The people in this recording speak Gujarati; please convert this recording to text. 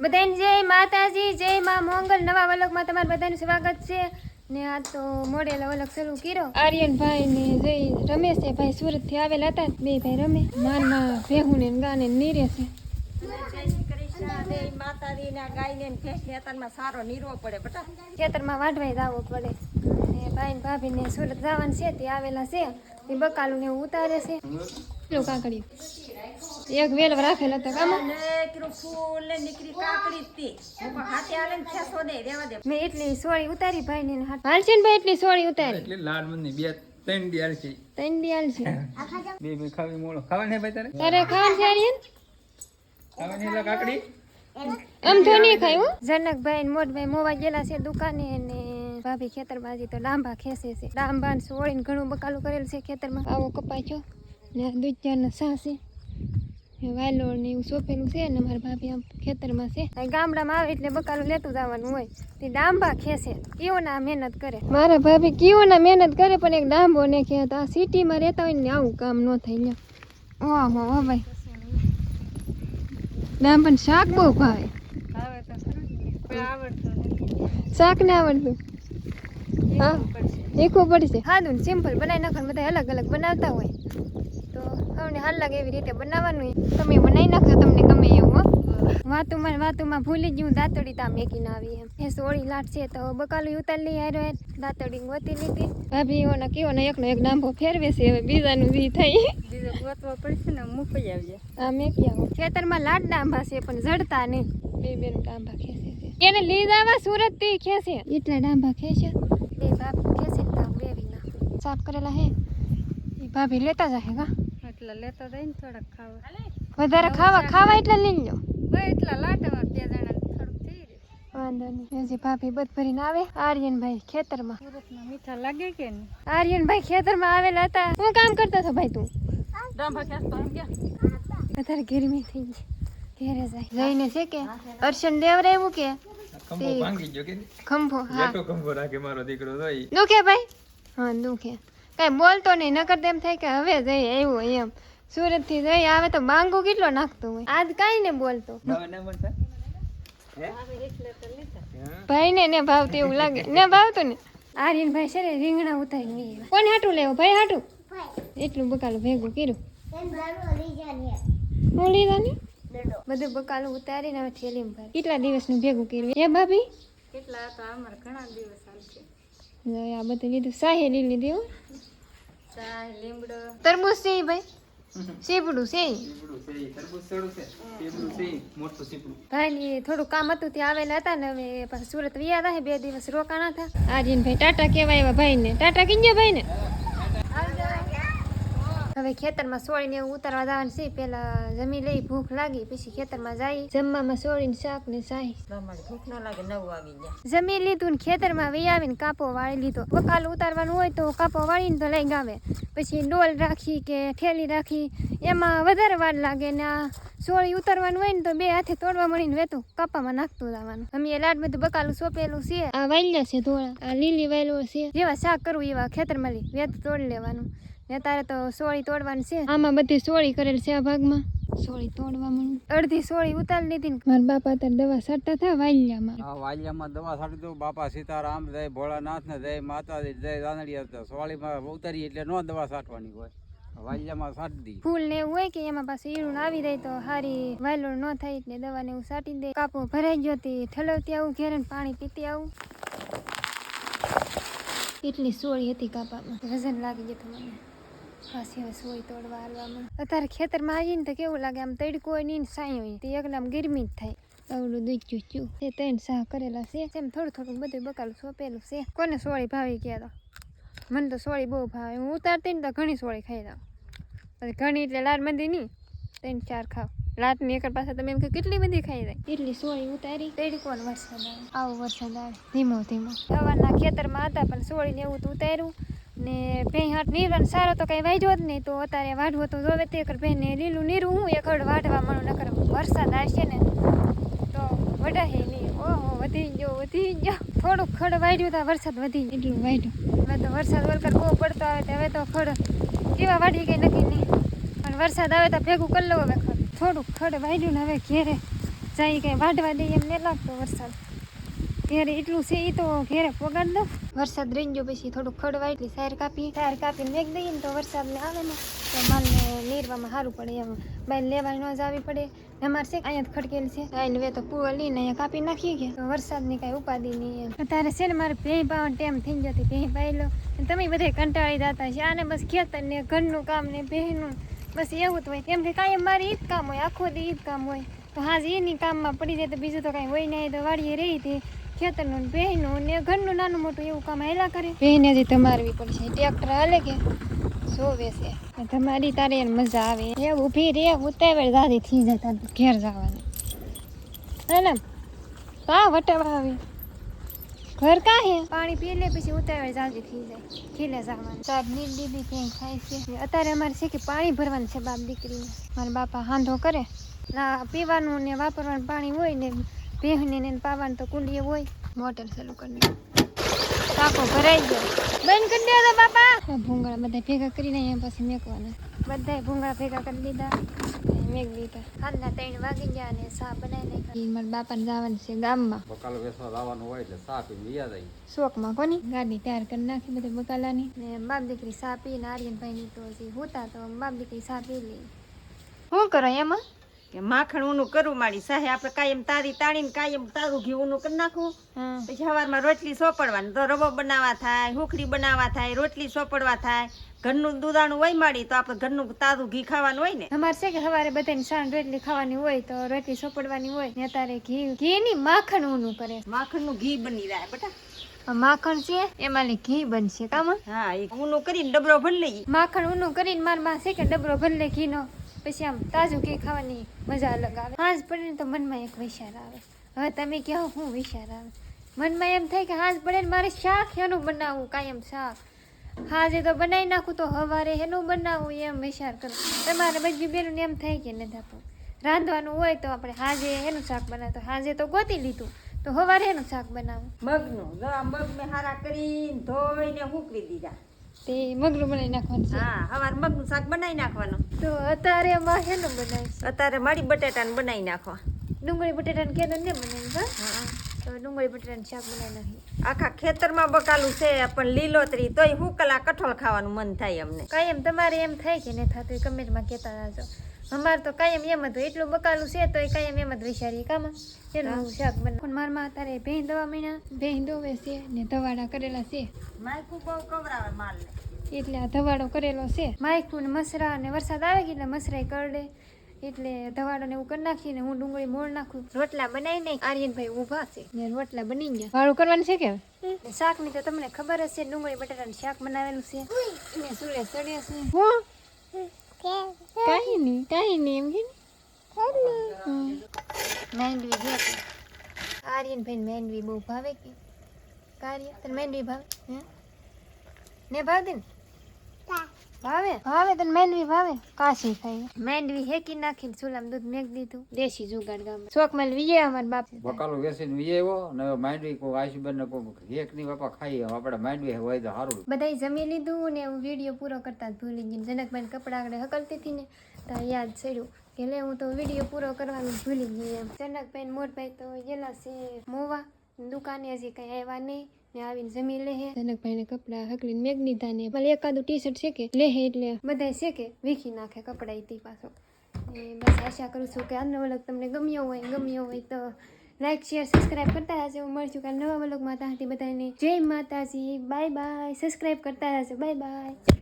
બધાને જય માતાજી, જય માં મોંગલ. નવા વલકમાં તમારું બધાનું સ્વાગત છે. ને આ તો મોડેલા વલક શરૂ કર્યો. આર્યનભાઈ ને જય રમેશ ભાઈ સુરતથી આવેલા હતા. બે ભાઈ રમે. માનમાં ભેહું ને ગાને નીરે છે. ખેતરમાં વાઢવાઈ જવું પડે. ને ભાઈ ને ભાભી ને સુરત જવાનું છે તે આવેલા છે. તે બકાલું ને ઉતારે છે. પેલું કાકડી. એક વેલ રાખેલા હતા કામ ફૂલ ને નીકળી કાકડી જ તે. હું હાથે આલે ને ખેસો દે રેવા દે. મેં એટલી સોળી ઉતારી ભાઈ ને હાથ. હાલશે ને ભાઈ એટલી સોળી ઉતારી. એટલે લાડ બંને બે ત્રણ દિયાળ છે. ત્રણ દિયાલ છે. બે બે ખાવી મોળો. ખાવાની હે ભાઈ તારે? તારે ખાવાનું છે આર્યન? ખાવાની એટલે કાકડી? આમ તો નહીં ખાય જનકભાઈ ને મોટભાઈ મોવા ગયેલા છે દુકાને ને ભાભી ખેતર બાજી તો લાંબા ખેસે છે. લાંબા ને સોળીને ઘણું બકાલું કરેલ છે ખેતરમાં. આવો કપાયો ને આ દૂધિયાના સા છે. એ ને એવું સોંપેલું છે ને મારા ભાભી આમ ખેતરમાં છે. ગામડામાં આવે એટલે બકાલું લેતું જવાનું હોય. તે ડાંબા ખેંચે કયો ના મહેનત કરે. મારા ભાભી કયો મહેનત કરે પણ એક ડાંબો ને ખેત આ સિટીમાં રહેતા હોય ને આવું કામ ન થાય ને ઓહો, હો ભાઈ. ડાંબા શાક બહુ ભાવે. શાક ને આવડતું. હા શીખવું પડશે. હા સિમ્પલ બનાવી નાખવાનું બધા અલગ અલગ બનાવતા હોય. તો અમને હાલ લાગે એવી રીતે બનાવવાનું. હોય તમે બનાવી નાખજો તમને ગમે એવું હો. વાતુમાં વાતુમાં ભૂલી ગયું દાંતડી તા મેકી ના આવી એમ. એ સોળી લાટ છે તો બકાલું ઉતાર લઈ આવ્યો દાંતડી ગોતી લીધી. ભાભી ઓને ને કેવો ને એકનો એક નાંભો ફેરવે છે હવે બીજાનું જી થઈ. બીજો ગોતવો પડશે ને મૂકી આવજે. આ મેકી આવો. ખેતરમાં લાટ ડાંબા છે પણ જડતા નહીં. બે બે ડાંભા ખેંચે છે. એને લીધ આવા સુરતથી ખેંચે. એટલા ડાંબા ખેંચે? બે બાપ ખેંચે ને બે વિના સાફ કરેલા હે? એ ભાભી લેતા કા એટલે લેતા જાય ને થોડાક ખાવા. વધારે ખાવા ખાવા એટલે લઈ લો એટલા લાટવા બે જણા થોડુંક થઈ રહ્યું. વાંધો નહીં. હજી ભાભી બધ ભરીને આવે આર્યનભાઈ ખેતરમાં. સુરતમાં મીઠા લાગે કે નહીં? આર્યનભાઈ ખેતરમાં આવેલા હતા. હું કામ કરતો હતો ભાઈ તું? વધારે ગરમી થઈ ગઈ. ઘેરે જાય. જઈને છે કે? અર્શન દેવરાયું કે? ખંભો ભાંગી ગયો કે ખંભો હા. ખંભો રાખે મારો દીકરો તો દુખે ભાઈ? હા દુખે કઈ બોલતો નહીં નકર તેમ થાય કે હવે જઈ આવ્યો એમ. સુરતથી જઈ આવે તો બાંગો કેટલો નાખતો હોય? આજ કાંઈ ને બોલતો. ભાઈ ને ને ભાવતું એવું લાગે. ને ભાવતું ને? આર્યન ભાઈ છે ને રીંગણા ઉતારી નહીં કોણ હાટું લેવો? ભાઈ હાટું? એટલું બકાલું ભેગું કર્યું. હું લીધા ને બધું બકાલું ઉતારીને હવે થેલીમાં ભાઈ કેટલા દિવસનું ભેગું કર્યું? એ ભાભી? કેટલા તો અમારે ઘણા દિવસ હાલ છે. આ બધું લીધું. સાહે લઈ લીધી હો. ચા લીમડો તરબૂચ છે ભાઈ? સીપડું છે. ભાઈ થોડું કામ હતું ત્યાં આવેલા હતા ને હવે પાછા સુરત વિયા હતા બે દિવસ રોકાણા હતા. આર્યન ભાઈ ટાટા કેવાય એવા ભાઈને. ટાટા કીજો ભાઈને. હવે ખેતરમાં સોળીને એવું ઉતારવા જવાનું છે. પેલા જમી લઈ ભૂખ લાગી પછી ખેતરમાં જાય. જમવામાં સોળીને શાક ને શાહી. ભૂખ ના લાગે નવું આવી ગયા. જમી લીધું ને ખેતરમાં વી આવીને કાપો વાળી લીધો. બકાલું ઉતારવાનું હોય તો કાપો વાળીને તો લઈ ગાવે. પછી ડોલ રાખી કે ઠેલી રાખી એમાં વધારે વાર લાગે ને આ સોળી ઉતારવાનું હોય ને તો બે હાથે તોડવા મળીને વેતું કાપામાં નાખતું જવાનું. અમે લાડ બધું બકાલું સોંપેલું છે. આ વાયલા છે ધોળા. આ લીલી વાયલો છે. જેવા શાક કરવું એવા ખેતરમાં લઈ વેત તોડી લેવાનું. ને તારે તો સોળી તોડવાની છે. આમાં બધી સોળી કરેલ છે આ ભાગમાં. સોળી તોડવા મને અડધી સોળી ઉતારી લીધી ને. મારા બાપા તાર દવા છાંટતા થાય વાલ્યામાં. હા વાલિયામાં દવા સાટી દઉં. બાપા સીતારામ જય ભોળાનાથ ને જય માતાજી જય રાનડિયા હતા સોળીમાં ઉતારી એટલે નો દવા છાંટવાની હોય. વાલિયામાં સાટી દી. ફૂલ ને એવું હોય કે એમાં પાછું ઈરું આવી જાય તો હારી વાયલો ન થાય એટલે દવા ને એવું સાટી દે. કાપો ભરાઈ ગયો તે ઠલવતી આવું ઘેરે પાણી પીતી આવું. કેટલી સોળી હતી કાપામાં. વજન લાગી ગયું મને હવે સોળી તોડવા હાલવામાં અત્યારે ખેતરમાં આવીને તો કેવું લાગે આમ તડકો હોય નહીં સાંઈ હોય. તે એકદમ ગરમી જ થાય. આવડું દૂધ ચું એ ત્રણ શાહ કરેલા છે. એમ થોડું થોડું બધું બકાલું સોંપેલું છે. કોને સોળી ભાવી ગયા તો મને તો સોળી બહુ ભાવે. હું ઉતારતી ને તો ઘણી સોળી ખાઈ દઉં પછી ઘણી એટલે લાડ મંદી નહીં. ત્રણ ચાર ખાવ. લાટની એકર પાસે તમે એમ કે કેટલી બધી ખાઈ જાય? એટલી સોળી ઉતારી. તેડી કોણ વરસાદ આવે. આવો વરસાદ આવે. ધીમો ધીમો. સવારના ખેતરમાં હતા પણ સોળીને એવું તો ઉતાર્યું. ને ભેં હાટ નીરણ સારો તો કઈ વાઢ્યો જ નહીં. તો અત્યારે વાઢવો તો જોવે તે કર ભેને લીલું નીરું હું એક હળ વાઢવા મળું નકર વરસાદ આવશે ને તો વઢાહે નહીં. ઓહો વધી ગયો વધી ગયો. થોડુંક ખડ વાઢ્યું તો વરસાદ વધી ગયો. એટલું વાઢ્યું. હવે તો વરસાદ વલકર બહુ પડતો આવે તો હવે તો ખડ કેવા વાઢી ગઈ નક્કી નહીં પણ વરસાદ આવે તો ભેગું કરી લઉં હવે ખડ. થોડુંક ખડ વાઢ્યું ને હવે ઘેરે જાય કઈ વાઢવા દઈએ એમ નહીં લાગતો વરસાદ. ઘેરે એટલું છે એ તો ઘેરે પગાડ દો વરસાદ રહી ગયો પછી થોડુંક ખડવાય એટલે સાયર કાપી સાયર કાપીને મેઘ દઈએ ને તો વરસાદ ને આવે ને તો માલને નીરવામાં સારું પડે એમ. બાય લેવા ન જ આવી પડે. અમારે છે અહીંયા ખડકેલ છે. આઈને વે તો કુવા લઈને અહીંયા કાપી નાખી ગયા તો વરસાદની કાંઈ ઉપાધિ નહીં એમ. અત્યારે છે ને મારે ભેં પાવાનો ટેમ થઈ ગયો હતી ભેં પાઈ લો તમે બધે કંટાળી જતા છે આને બસ ખેતર ને ઘરનું કામ ને ભેંનું બસ એવું જ હોય. કેમ કે કાંઈ મારે ઈ જ કામ હોય આખો દી ઈ જ કામ હોય. તો હાજ એની કામમાં પડી જાય તો બીજું તો કાંઈ હોય નહીં. તો વાડીએ રહી હતી ખેતરનું ને ને ઘરનું નાનું મોટું એવું કામ હેલા કરે. બહેને હજી તમારવી પડશે. ટ્રેક્ટર હાલે કે? સોવે છે. તમારી તારે મજા આવે. એ ઊભી રે ઉતાવળ દાદી થઈ જાય તાર ઘેર જવાની. હે કા વટાવા આવી. ઘર કા હે પાણી પી લે પછી ઉતાવળ જાજી થઈ જાય. ખીલે જવાનું. સાહેબ નીર દીદી ક્યાંય ખાય છે? અત્યારે અમારે છે કે પાણી ભરવાનું છે બાપ દીકરીને. મારા બાપા હાંધો કરે. ના પીવાનું ને વાપરવાનું પાણી હોય ને ભેહને ને પાવાનું તો કુંડીએ હોય મોટર ચાલુ કરી પાકો ભરાઈ ગયો. બંધ કરી દો તો બાપા. ભૂંગળા બધા ભેગા કરીને અહીંયા પછી મેકવાના. બધાય ભૂંગળા ભેગા કરી દીધા મેક દીધા હાલના ત્રણ વાગી ગયા અને સા બનાવી નાખી મારા બાપાને જવાનું છે ગામમાં. બકાલો વેસવા લાવવાનું હોય એટલે સા પી વિયા જાય શોકમાં કોની ગાડી તૈયાર કરી નાખી બધી બકાલાની. ને બાપ દીકરી સા પીને આર્યનભાઈની તો હજી હોતા તો બાપ દીકરી સા પી લે શું કરો એમાં કે માખણ ઊનું કરવું માડી સાહે આપણે કાયમ તારી તાળીને કાયમ તારું ઘી ઊનું કરી નાખવું પછી સવારમાં રોટલી સોપડવાની તો રવો બનાવવા થાય હુખડી બનાવવા થાય રોટલી સોપડવા થાય. ઘરનું દૂધાણું હોય માડી તો આપણે ઘરનું તારું ઘી ખાવાનું હોય ને. અમારે છે કે સવારે બધાને સાંજ રોટલી ખાવાની હોય તો રોટલી સોપડવાની હોય ને અત્યારે ઘી ઘી ની માખણ ઊનું કરે. માખણનું ઘી બની જાય બેટા. માખણ છે એમાં ઘી બનશે. કામ? હા ઊનું કરીને ડબરો ભરી લઈએ. માખણ ઊનું કરીને મારમાં છે કે ડબરો ભરલે ઘીનો. પછી આમ તાજું કે ખાવાની મજા અલગ આવે. હાજ પડે ને તો મનમાં એક વિચાર આવે. હવે તમે કહો હું વિચાર આવે? મનમાં એમ થાય કે હાજ પડે ને મારે શાક એનું બનાવવું, કાયમ શાક. હાજે તો બનાવી નાખું તો હવારે એનું બનાવવું એમ વિચાર કરું. તમારે બધી બેનું એમ થાય કે નથી આપણું રાંધવાનું હોય તો આપણે હાજે એનું શાક બનાવતો હાજે તો ગોતી લીધું. તો હવારે એનું શાક બનાવું. મગનું. મગ મેં હારા કરીને ધોઈને હૂકવી દીધા. તે મગરું બનાવી નાખવાનું છે. હા સવારે મગનું શાક બનાવી નાખવાનું. તો અત્યારે એમાં શેનું બનાવીશ? અત્યારે મારી બટાટાને બનાવી નાખવા. ડુંગળી બટેટાને કે ને બનાવી કા તો ડુંગળી બટેટાનું શાક બનાવી નાખી આખા ખેતરમાં બકાલું છે પણ લીલોતરી તોય હું કલા કઠોળ ખાવાનું મન થાય અમને. કાયમ તમારે એમ થાય કે નહીં થતું કમેન્ટમાં કહેતા રહેજો. અમારે તો કાયમ એમ હતું એટલું બકાલું છે તો એ કાયમ એમ જ વિચારીએ. કામાં? એનું શાક બને પણ મારા માં અત્યારે ભેં દવા મહિના ભેં દોવે છે ને ધવાડા કરેલા છે. માયકું બહુ કવરાવે માલ એટલે આ ધવાડો કરેલો છે. માયકું ને મસરા ને વરસાદ આવે કે એટલે મસરાય કરડે. એટલે ધવાડો ને એવું કરી નાખીને હું ડુંગળી મોળ નાખું. રોટલા બનાવી નહીં આર્યનભાઈ ઊભા છે. ને રોટલા બની ગયા. વાળું કરવાનું છે કે શાક શાકની તો તમને ખબર હશે ડુંગળી બટાટાનું શાક બનાવેલું છે. ને સુરે સડે છે. હું? કાંઈ નહીં કાંઈ નહીં, એમ કે મેંડવી ગયા આર્યનભાઈ મેંડવી બહુ ભાવે કે? કાર્ય, તને મેંડવી ભાવે? હે? ને ભાવે ને? ભાવે? ભાવે તને મેંડવી ભાવે? કાશી ખાઈ મેંડવી હેકી નાખીને ચૂલામાં દૂધ મેક દીધું. દેશી જુગાડ ગામ. શોખ મેલ વિજય અમાર બાપ. બકાલો વેસીને વિજય આવ્યો ને માંડવી કોઈ આશુબેન ને કોઈ હેકની બાપા ખાઈ આપણે માંડવી હોય તો સારું બધાય જમી લીધું ને હું વીડિયો પૂરો કરતા ભૂલી ગઈ જનકબેન કપડા આગળ હકલતી હતી ને તો યાદ ચડ્યું કે લે હું તો વીડિયો પૂરો કરવાનું ભૂલી ગઈ એમ. જનકબેન મોરભાઈ તો ગયેલા છે મોવા દુકાને હજી કઈ આવ્યા નહીં. ને આવીને જમી લે જનકભાઈ ને કપડા હકલીને મેઘ દીધા ને ભલે એકાદું ટી શર્ટ છે કે, લે એટલે બધા છે કે, વીખી નાખે કપડા ઈ પાછો. ને બસ આશા કરું છું કે આજનો વલક તમને ગમ્યો હોય ગમ્યો હોય તો લાઈક શેર સબસ્ક્રાઇબ કરતા રહેજો. મળશું કાલે નવા વલક માતા હતી બધાને જય માતાજી. બાય બાય સબસ્ક્રાઇબ કરતા રહેજો. Bye bye